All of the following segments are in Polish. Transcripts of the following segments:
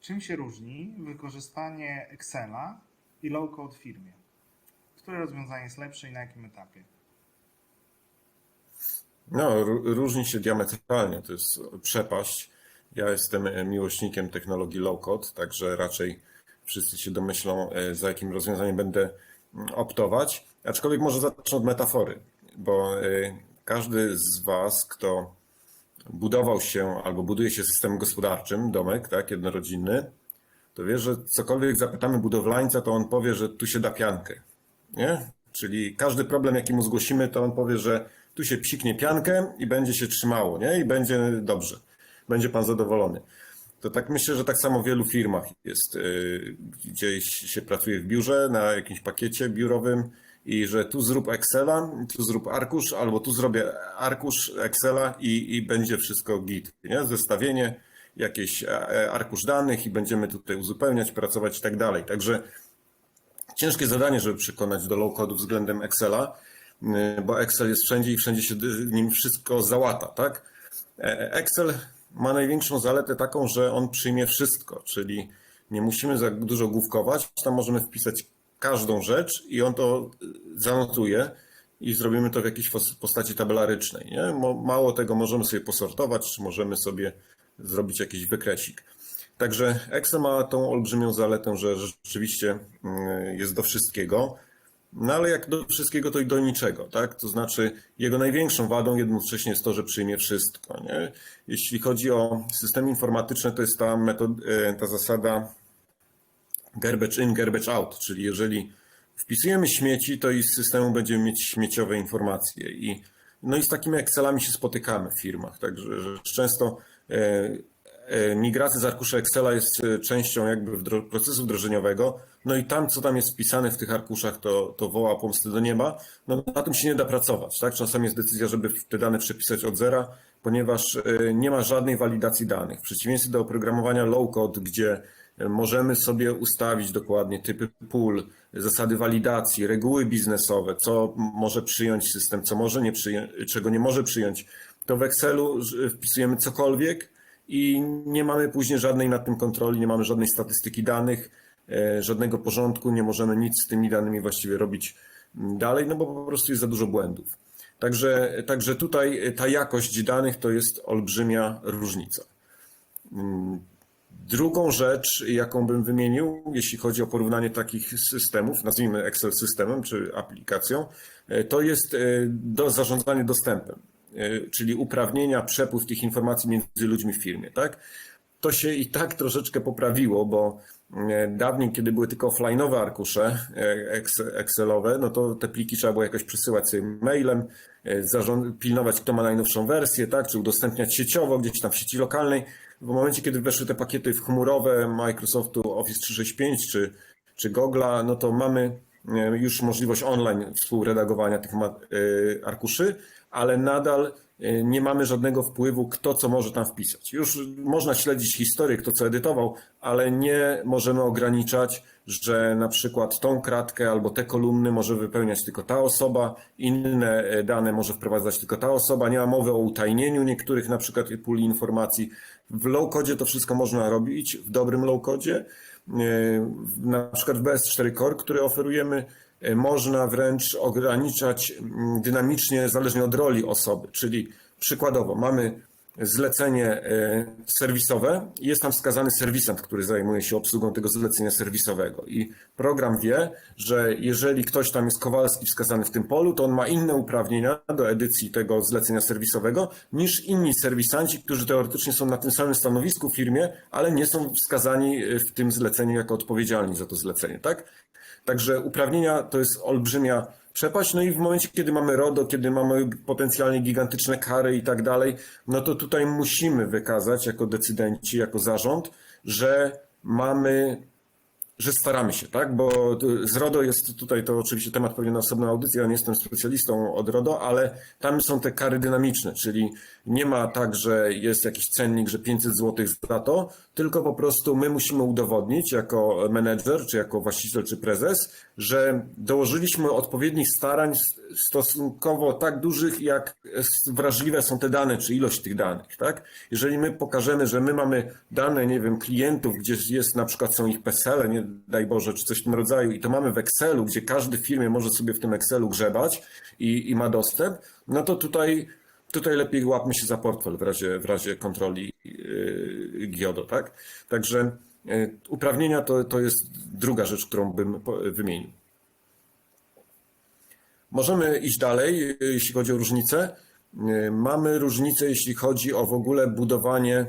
Czym się różni wykorzystanie Excela i low-code w firmie? Które rozwiązanie jest lepsze i na jakim etapie? No, ró- różni się diametralnie, to jest przepaść. Ja jestem e, miłośnikiem technologii low-code, także raczej wszyscy się domyślą, e, za jakim rozwiązaniem będę mm, optować. Aczkolwiek może zacznę od metafory, bo e, każdy z Was, kto budował się albo buduje się systemem gospodarczym, domek, tak, jednorodzinny, to wie, że cokolwiek zapytamy budowlańca, to on powie, że tu się da piankę. Nie? Czyli każdy problem, jaki mu zgłosimy, to on powie, że tu się psiknie piankę i będzie się trzymało, nie? I będzie dobrze. Będzie pan zadowolony. To tak myślę, że tak samo w wielu firmach jest. yy, Gdzieś się pracuje w biurze na jakimś pakiecie biurowym i że tu zrób Excela, tu zrób arkusz, albo tu zrobię arkusz Excela i, i będzie wszystko git, nie? Zestawienie, jakieś e, arkusz danych i będziemy tutaj uzupełniać, pracować i tak dalej. Także ciężkie zadanie, żeby przekonać do low-codu względem Excela, y, bo Excel jest wszędzie i wszędzie się nim wszystko załata, tak? E, Excel ma największą zaletę taką, że on przyjmie wszystko, czyli nie musimy za dużo główkować, tam możemy wpisać każdą rzecz i on to y, zanotuje i zrobimy to w jakiejś postaci tabelarycznej. Nie? Mało tego, możemy sobie posortować, czy możemy sobie zrobić jakiś wykresik. Także Excel ma tą olbrzymią zaletę, że rzeczywiście mm, jest do wszystkiego. No ale jak do wszystkiego, to i do niczego, tak? To znaczy, jego największą wadą jednocześnie jest to, że przyjmie wszystko, nie? Jeśli chodzi o systemy informatyczne, to jest ta, metod, e, ta zasada garbage in, garbage out, czyli jeżeli wpisujemy śmieci, to i z systemu będziemy mieć śmieciowe informacje. I, no i z takimi Excelami się spotykamy w firmach, także że często e, e, migracja z arkusza Excela jest e, częścią jakby procesu wdrożeniowego, no i tam, co tam jest wpisane w tych arkuszach, to, to woła pomsty do nieba, no na tym się nie da pracować, tak? Czasami jest decyzja, żeby te dane przepisać od zera, ponieważ nie ma żadnej walidacji danych. W przeciwieństwie do oprogramowania low-code, gdzie możemy sobie ustawić dokładnie typy pól, zasady walidacji, reguły biznesowe, co może przyjąć system, co może nie przyjąć, czego nie może przyjąć, to w Excelu wpisujemy cokolwiek i nie mamy później żadnej nad tym kontroli, nie mamy żadnej statystyki danych, e, żadnego porządku, nie możemy nic z tymi danymi właściwie robić dalej, no bo po prostu jest za dużo błędów. Także, także tutaj ta jakość danych to jest olbrzymia różnica. Drugą rzecz, jaką bym wymienił, jeśli chodzi o porównanie takich systemów, nazwijmy Excel systemem czy aplikacją, e, to jest e, do zarządzanie dostępem, e, czyli uprawnienia, przepływ tych informacji między ludźmi w firmie, tak? To się i tak troszeczkę poprawiło, bo dawniej, kiedy były tylko offline'owe arkusze ex- Excelowe, no to te pliki trzeba było jakoś przesyłać sobie mailem, pilnować, kto ma najnowszą wersję, tak, czy udostępniać sieciowo, gdzieś tam w sieci lokalnej. W momencie, kiedy weszły te pakiety w chmurowe Microsoftu Office 365 czy, czy Google'a, no to mamy e, już możliwość online współredagowania tych e, arkuszy, ale nadal nie mamy żadnego wpływu, kto co może tam wpisać. Już można śledzić historię, kto co edytował, ale nie możemy ograniczać, że na przykład tą kratkę albo te kolumny może wypełniać tylko ta osoba, inne e, dane może wprowadzać tylko ta osoba. Nie ma mowy o utajnieniu niektórych na przykład puli informacji. W low-codzie to wszystko można robić, w dobrym low-codzie. E, Na przykład w BS4 Core, który oferujemy, e, można wręcz ograniczać dynamicznie zależnie od roli osoby. Czyli przykładowo mamy zlecenie e, serwisowe i jest tam wskazany serwisant, który zajmuje się obsługą tego zlecenia serwisowego. I program wie, że jeżeli ktoś tam jest Kowalski wskazany w tym polu, to on ma inne uprawnienia do edycji tego zlecenia serwisowego niż inni serwisanci, którzy teoretycznie są na tym samym stanowisku w firmie, ale nie są wskazani e, w tym zleceniu jako odpowiedzialni za to zlecenie, tak? Także uprawnienia to jest olbrzymia przepaść. No i w momencie, kiedy mamy RODO, kiedy mamy potencjalnie gigantyczne kary i tak dalej, no to tutaj musimy wykazać jako decydenci, jako zarząd, że mamy że staramy się, tak? Bo tu- z RODO jest tutaj to oczywiście temat pewnie na osobną audycję, ja nie jestem specjalistą od RODO, ale tam są te kary dynamiczne, czyli nie ma tak, że jest jakiś cennik, że 500 zł za to, tylko po prostu my musimy udowodnić jako menedżer, czy jako właściciel, czy prezes, że dołożyliśmy odpowiednich starań stosunkowo tak dużych, jak wrażliwe są te dane, czy ilość tych danych, tak? Jeżeli my pokażemy, że my mamy dane, nie wiem, klientów, gdzie jest na przykład są ich PESEL, nie daj Boże, czy coś w tym rodzaju i to mamy w Excelu, gdzie każdy w firmie może sobie w tym Excelu grzebać i, i ma dostęp, no to tutaj, tutaj lepiej łapmy się za portfel w razie, w razie kontroli yy, GIODO, tak? Także yy, uprawnienia to, to jest druga rzecz, którą bym wymienił. Możemy iść dalej, jeśli chodzi o różnice. Yy, Mamy różnice, jeśli chodzi o w ogóle budowanie,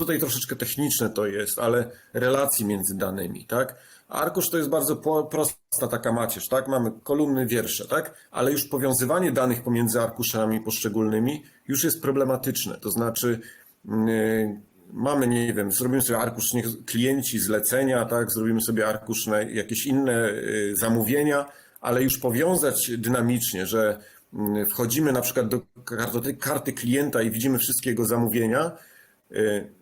tutaj troszeczkę techniczne to jest, ale relacji między danymi, tak? Arkusz to jest bardzo prosta taka macierz, tak? Mamy kolumny, wiersze, tak? Ale już powiązywanie danych pomiędzy arkuszami poszczególnymi już jest problematyczne. To znaczy, yy, mamy, nie wiem, zrobimy sobie arkusz niech klienci, zlecenia, tak? Zrobimy sobie arkusz na jakieś inne yy, zamówienia, ale już powiązać dynamicznie, że mm, wchodzimy na przykład do karty klienta i widzimy wszystkie jego zamówienia,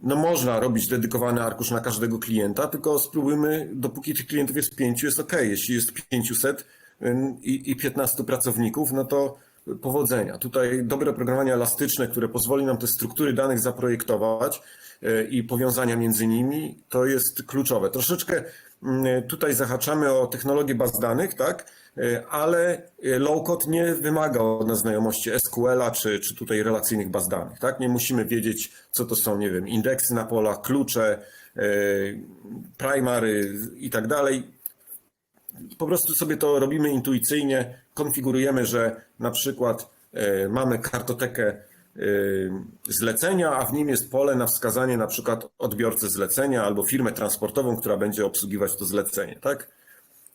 no można robić dedykowany arkusz na każdego klienta, tylko spróbujmy, dopóki tych klientów jest pięciu, jest ok. Jeśli jest 500 y, i, i 15 pracowników, no to powodzenia. Tutaj dobre oprogramowanie elastyczne, które pozwoli nam te struktury danych zaprojektować y, i powiązania między nimi, to jest kluczowe. Troszeczkę mm, tutaj zahaczamy o technologię baz danych, tak? Y, Ale low-code nie wymaga od nas znajomości SQL-a czy, czy tutaj relacyjnych baz danych, tak? Nie musimy wiedzieć, co to są, nie wiem, indeksy na polach, klucze, y, primary i tak dalej po prostu sobie to robimy intuicyjnie, konfigurujemy, że na przykład e, mamy kartotekę e, zlecenia, a w nim jest pole na wskazanie na przykład odbiorcy zlecenia albo firmę transportową, która będzie obsługiwać to zlecenie, tak?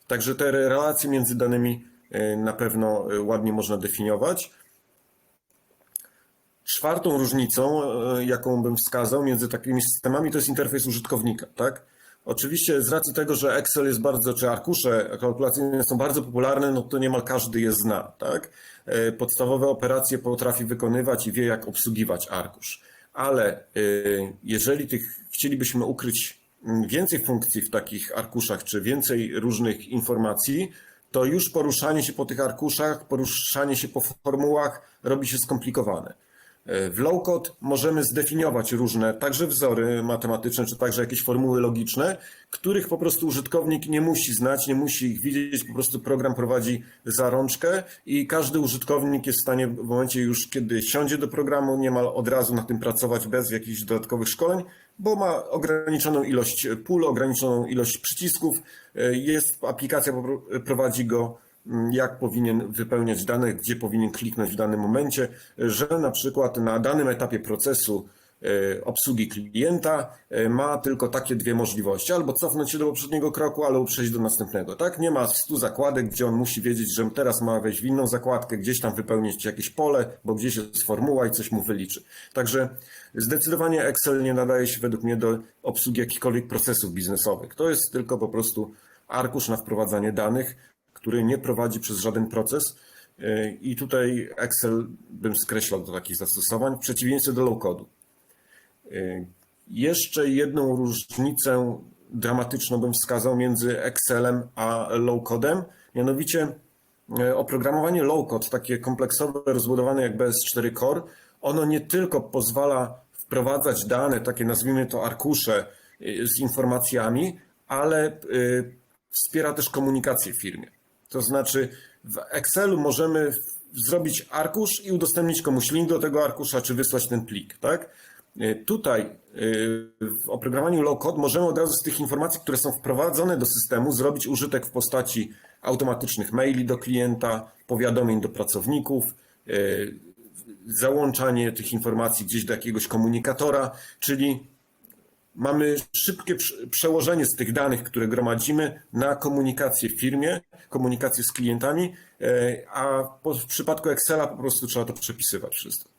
Także te relacje między danymi e, na pewno e, ładnie można definiować. Czwartą różnicą, e, jaką bym wskazał między takimi systemami, to jest interfejs użytkownika, tak? Oczywiście z racji tego, że Excel jest bardzo, czy arkusze kalkulacyjne są bardzo popularne, no to niemal każdy je zna, tak? Podstawowe operacje potrafi wykonywać i wie, jak obsługiwać arkusz. Ale jeżeli tych chcielibyśmy ukryć więcej funkcji w takich arkuszach, czy więcej różnych informacji, to już poruszanie się po tych arkuszach, poruszanie się po formułach robi się skomplikowane. W low-code możemy zdefiniować różne, także wzory matematyczne, czy także jakieś formuły logiczne, których po prostu użytkownik nie musi znać, nie musi ich widzieć, po prostu program prowadzi za rączkę i każdy użytkownik jest w stanie w momencie już, kiedy siądzie do programu, niemal od razu na tym pracować bez jakichś dodatkowych szkoleń, bo ma ograniczoną ilość pól, ograniczoną ilość przycisków, jest aplikacja prowadzi go jak powinien wypełniać dane, gdzie powinien kliknąć w danym momencie, że na przykład na danym etapie procesu e, obsługi klienta e, ma tylko takie dwie możliwości, albo cofnąć się do poprzedniego kroku, albo przejść do następnego. Tak? Nie ma 100 zakładek, gdzie on musi wiedzieć, że teraz ma wejść w inną zakładkę, gdzieś tam wypełnić jakieś pole, bo gdzieś jest formuła i coś mu wyliczy. Także zdecydowanie Excel nie nadaje się według mnie do obsługi jakichkolwiek procesów biznesowych. To jest tylko po prostu arkusz na wprowadzanie danych, który nie prowadzi przez żaden proces. Yy, I tutaj Excel bym skreślał do takich zastosowań, w przeciwieństwie do low-codu. Yy, Jeszcze jedną różnicę dramatyczną bym wskazał między Excelem a low-codem, mianowicie yy, oprogramowanie low-code, takie kompleksowe, rozbudowane jak BS4 Core, ono nie tylko pozwala wprowadzać dane, takie nazwijmy to arkusze z informacjami, ale wspiera też komunikację w firmie. To znaczy w Excelu możemy zrobić arkusz i udostępnić komuś link do tego arkusza, czy wysłać ten plik, tak? Y, Tutaj y, w oprogramowaniu low-code możemy od razu z tych informacji, które są wprowadzone do systemu, zrobić użytek w postaci automatycznych maili do klienta, powiadomień do pracowników, y, załączanie tych informacji gdzieś do jakiegoś komunikatora, czyli mamy szybkie prze- przełożenie z tych danych, które gromadzimy na komunikację w firmie, komunikację z klientami, e, a w przypadku Excela po prostu trzeba to przepisywać wszystko.